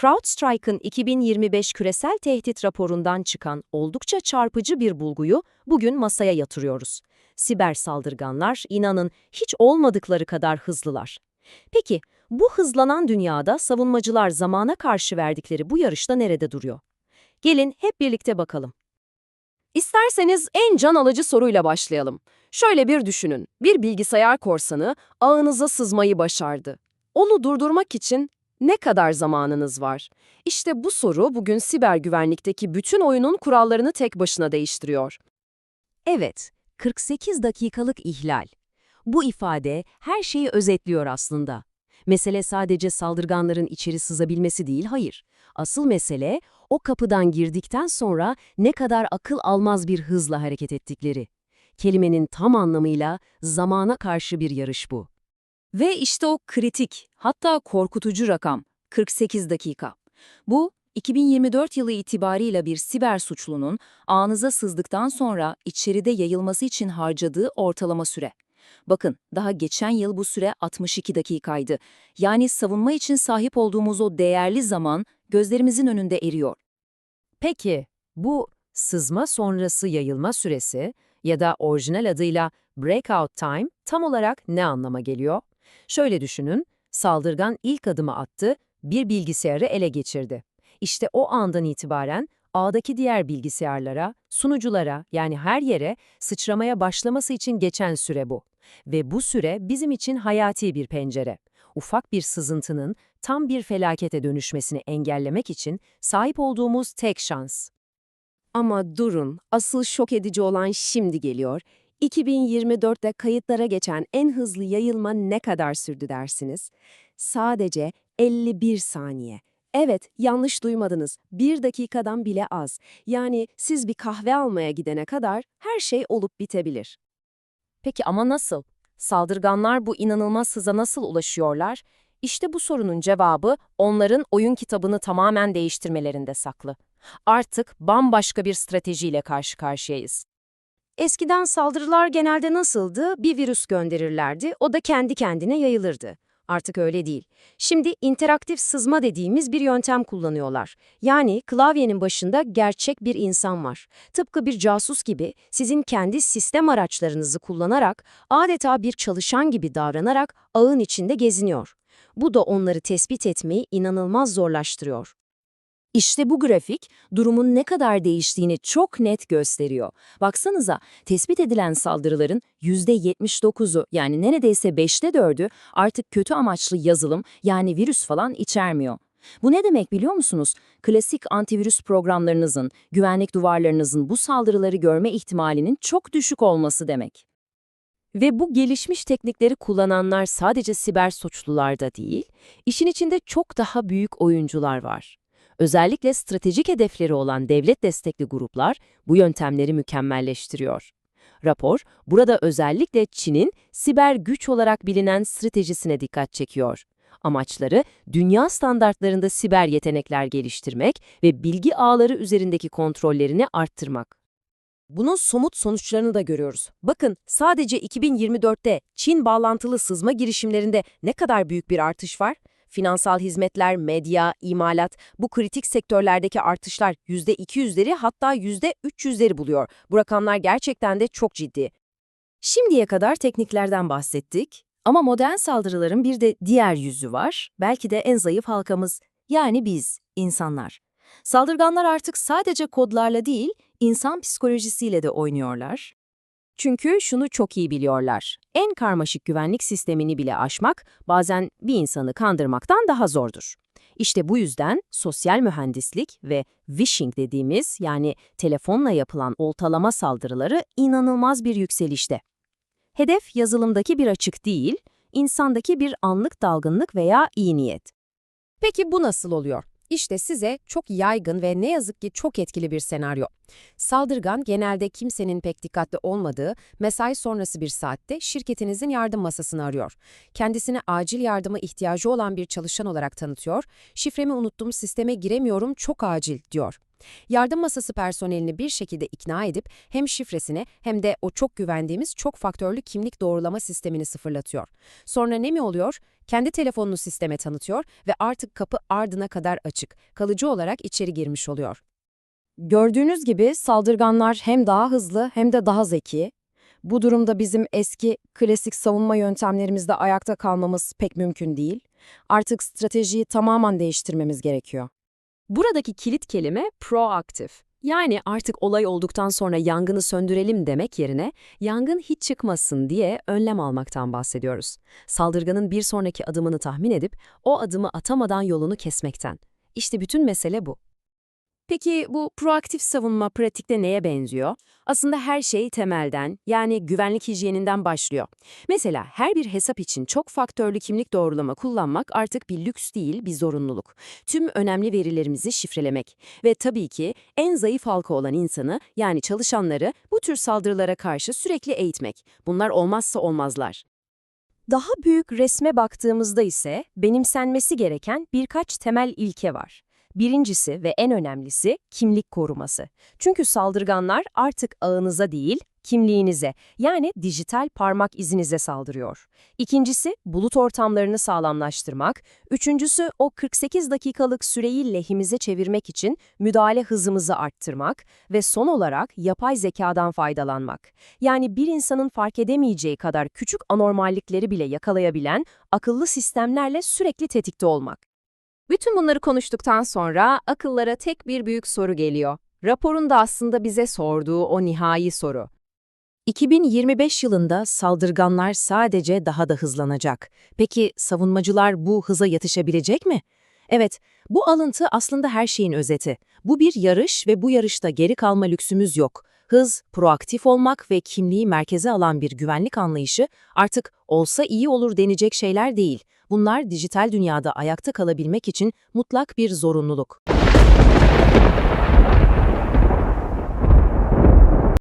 CrowdStrike'ın 2025 küresel tehdit raporundan çıkan oldukça çarpıcı bir bulguyu bugün masaya yatırıyoruz. Siber saldırganlar inanın hiç olmadıkları kadar hızlılar. Peki bu hızlanan dünyada savunmacılar zamana karşı verdikleri bu yarışta nerede duruyor? Gelin hep birlikte bakalım. İsterseniz en can alıcı soruyla başlayalım. Şöyle bir düşünün. Bir bilgisayar korsanı ağınıza sızmayı başardı. Onu durdurmak için ne kadar zamanınız var? İşte bu soru bugün siber güvenlikteki bütün oyunun kurallarını tek başına değiştiriyor. Evet, 48 dakikalık ihlal. Bu ifade her şeyi özetliyor aslında. Mesele sadece saldırganların içeri sızabilmesi değil, hayır. Asıl mesele o kapıdan girdikten sonra ne kadar akıl almaz bir hızla hareket ettikleri. Kelimenin tam anlamıyla zamana karşı bir yarış bu. Ve işte o kritik, hatta korkutucu rakam 48 dakika. Bu 2024 yılı itibarıyla bir siber suçlunun ağınıza sızdıktan sonra içeride yayılması için harcadığı ortalama süre. Bakın, daha geçen yıl bu süre 62 dakikaydı. Yani savunma için sahip olduğumuz o değerli zaman gözlerimizin önünde eriyor. Peki, bu sızma sonrası yayılma süresi ya da orijinal adıyla breakout time tam olarak ne anlama geliyor? Şöyle düşünün, saldırgan ilk adımı attı, bir bilgisayarı ele geçirdi. İşte o andan itibaren ağdaki diğer bilgisayarlara, sunuculara yani her yere sıçramaya başlaması için geçen süre bu. Ve bu süre bizim için hayati bir pencere. Ufak bir sızıntının tam bir felakete dönüşmesini engellemek için sahip olduğumuz tek şans. Ama durun, asıl şok edici olan şimdi geliyor. 2024'te kayıtlara geçen en hızlı yayılma ne kadar sürdü dersiniz? Sadece 51 saniye. Evet, yanlış duymadınız. Bir dakikadan bile az. Yani siz bir kahve almaya gidene kadar her şey olup bitebilir. Peki ama nasıl? Saldırganlar bu inanılmaz hıza nasıl ulaşıyorlar? İşte bu sorunun cevabı onların oyun kitabını tamamen değiştirmelerinde saklı. Artık bambaşka bir stratejiyle karşı karşıyayız. Eskiden saldırılar genelde nasıldı? Bir virüs gönderirlerdi, o da kendi kendine yayılırdı. Artık öyle değil. Şimdi interaktif sızma dediğimiz bir yöntem kullanıyorlar. Yani klavyenin başında gerçek bir insan var. Tıpkı bir casus gibi sizin kendi sistem araçlarınızı kullanarak adeta bir çalışan gibi davranarak ağın içinde geziniyor. Bu da onları tespit etmeyi inanılmaz zorlaştırıyor. İşte bu grafik durumun ne kadar değiştiğini çok net gösteriyor. Baksanıza tespit edilen saldırıların %79'u yani neredeyse 5'te 4'ü artık kötü amaçlı yazılım yani virüs falan içermiyor. Bu ne demek biliyor musunuz? Klasik antivirüs programlarınızın, güvenlik duvarlarınızın bu saldırıları görme ihtimalinin çok düşük olması demek. Ve bu gelişmiş teknikleri kullananlar sadece siber suçlularda değil, işin içinde çok daha büyük oyuncular var. Özellikle stratejik hedefleri olan devlet destekli gruplar bu yöntemleri mükemmelleştiriyor. Rapor, burada özellikle Çin'in siber güç olarak bilinen stratejisine dikkat çekiyor. Amaçları, dünya standartlarında siber yetenekler geliştirmek ve bilgi ağları üzerindeki kontrollerini arttırmak. Bunun somut sonuçlarını da görüyoruz. Bakın sadece 2024'te Çin bağlantılı sızma girişimlerinde ne kadar büyük bir artış var? Finansal hizmetler, medya, imalat, bu kritik sektörlerdeki artışlar %200'leri hatta %300'leri buluyor. Bu rakamlar gerçekten de çok ciddi. Şimdiye kadar tekniklerden bahsettik ama modern saldırıların bir de diğer yüzü var. Belki de en zayıf halkamız, yani biz, insanlar. Saldırganlar artık sadece kodlarla değil, insan psikolojisiyle de oynuyorlar. Çünkü şunu çok iyi biliyorlar. En karmaşık güvenlik sistemini bile aşmak bazen bir insanı kandırmaktan daha zordur. İşte bu yüzden sosyal mühendislik ve phishing dediğimiz yani telefonla yapılan oltalama saldırıları inanılmaz bir yükselişte. Hedef yazılımdaki bir açık değil, insandaki bir anlık dalgınlık veya iyi niyet. Peki bu nasıl oluyor? İşte size çok yaygın ve ne yazık ki çok etkili bir senaryo. Saldırgan genelde kimsenin pek dikkatli olmadığı mesai sonrası bir saatte şirketinizin yardım masasını arıyor. Kendisine acil yardıma ihtiyacı olan bir çalışan olarak tanıtıyor. Şifremi unuttum, sisteme giremiyorum, çok acil diyor. Yardım masası personelini bir şekilde ikna edip hem şifresini hem de o çok güvendiğimiz çok faktörlü kimlik doğrulama sistemini sıfırlatıyor. Sonra ne mi oluyor? kendi telefonunu sisteme tanıtıyor ve artık kapı ardına kadar açık, kalıcı olarak içeri girmiş oluyor. Gördüğünüz gibi saldırganlar hem daha hızlı hem de daha zeki. Bu durumda bizim eski klasik savunma yöntemlerimizde ayakta kalmamız pek mümkün değil. Artık stratejiyi tamamen değiştirmemiz gerekiyor. Buradaki kilit kelime proaktif. Yani artık olay olduktan sonra yangını söndürelim demek yerine yangın hiç çıkmasın diye önlem almaktan bahsediyoruz. Saldırganın bir sonraki adımını tahmin edip o adımı atamadan yolunu kesmekten. İşte bütün mesele bu. Peki bu proaktif savunma pratikte neye benziyor? Aslında her şey temelden, yani güvenlik hijyeninden başlıyor. Mesela her bir hesap için çok faktörlü kimlik doğrulama kullanmak artık bir lüks değil, bir zorunluluk. Tüm önemli verilerimizi şifrelemek ve tabii ki en zayıf halka olan insanı, yani çalışanları bu tür saldırılara karşı sürekli eğitmek. Bunlar olmazsa olmazlar. Daha büyük resme baktığımızda ise benimsenmesi gereken birkaç temel ilke var. Birincisi ve en önemlisi kimlik koruması. Çünkü saldırganlar artık ağınıza değil, kimliğinize yani dijital parmak izinize saldırıyor. İkincisi bulut ortamlarını sağlamlaştırmak. Üçüncüsü o 48 dakikalık süreyi lehimize çevirmek için müdahale hızımızı arttırmak ve son olarak yapay zekadan faydalanmak. Yani bir insanın fark edemeyeceği kadar küçük anormallikleri bile yakalayabilen akıllı sistemlerle sürekli tetikte olmak. Bütün bunları konuştuktan sonra akıllara tek bir büyük soru geliyor. Raporun da aslında bize sorduğu o nihai soru. 2025 yılında saldırganlar sadece daha da hızlanacak. Peki savunmacılar bu hıza yetişebilecek mi? Evet, bu alıntı aslında her şeyin özeti. Bu bir yarış ve bu yarışta geri kalma lüksümüz yok. Hız, proaktif olmak ve kimliği merkeze alan bir güvenlik anlayışı artık olsa iyi olur denecek şeyler değil. Bunlar dijital dünyada ayakta kalabilmek için mutlak bir zorunluluk.